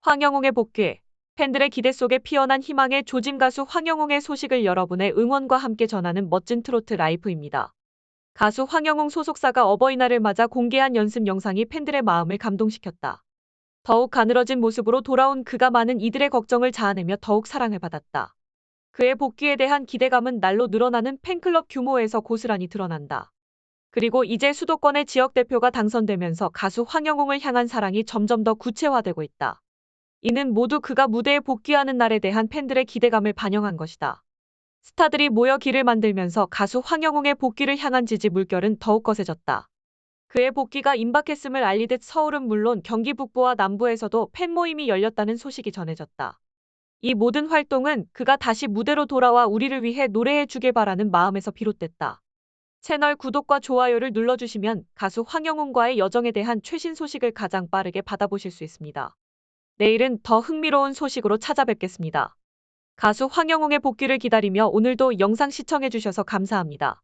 황영웅의 복귀. 팬들의 기대 속에 피어난 희망의 조짐 가수 황영웅의 소식을 여러분의 응원과 함께 전하는 멋진 트로트 라이프입니다. 가수 황영웅 소속사가 어버이날을 맞아 공개한 연습 영상이 팬들의 마음을 감동시켰다. 더욱 가늘어진 모습으로 돌아온 그가 많은 이들의 걱정을 자아내며 더욱 사랑을 받았다. 그의 복귀에 대한 기대감은 날로 늘어나는 팬클럽 규모에서 고스란히 드러난다. 그리고 이제 수도권의 지역 대표가 당선되면서 가수 황영웅을 향한 사랑이 점점 더 구체화되고 있다. 이는 모두 그가 무대에 복귀하는 날에 대한 팬들의 기대감을 반영한 것이다. 스타들이 모여 길을 만들면서 가수 황영웅의 복귀를 향한 지지 물결은 더욱 거세졌다. 그의 복귀가 임박했음을 알리듯 서울은 물론 경기 북부와 남부에서도 팬 모임이 열렸다는 소식이 전해졌다. 이 모든 활동은 그가 다시 무대로 돌아와 우리를 위해 노래해 주길 바라는 마음에서 비롯됐다. 채널 구독과 좋아요를 눌러주시면 가수 황영웅과의 여정에 대한 최신 소식을 가장 빠르게 받아보실 수 있습니다. 내일은 더 흥미로운 소식으로 찾아뵙겠습니다. 가수 황영웅의 복귀를 기다리며 오늘도 영상 시청해주셔서 감사합니다.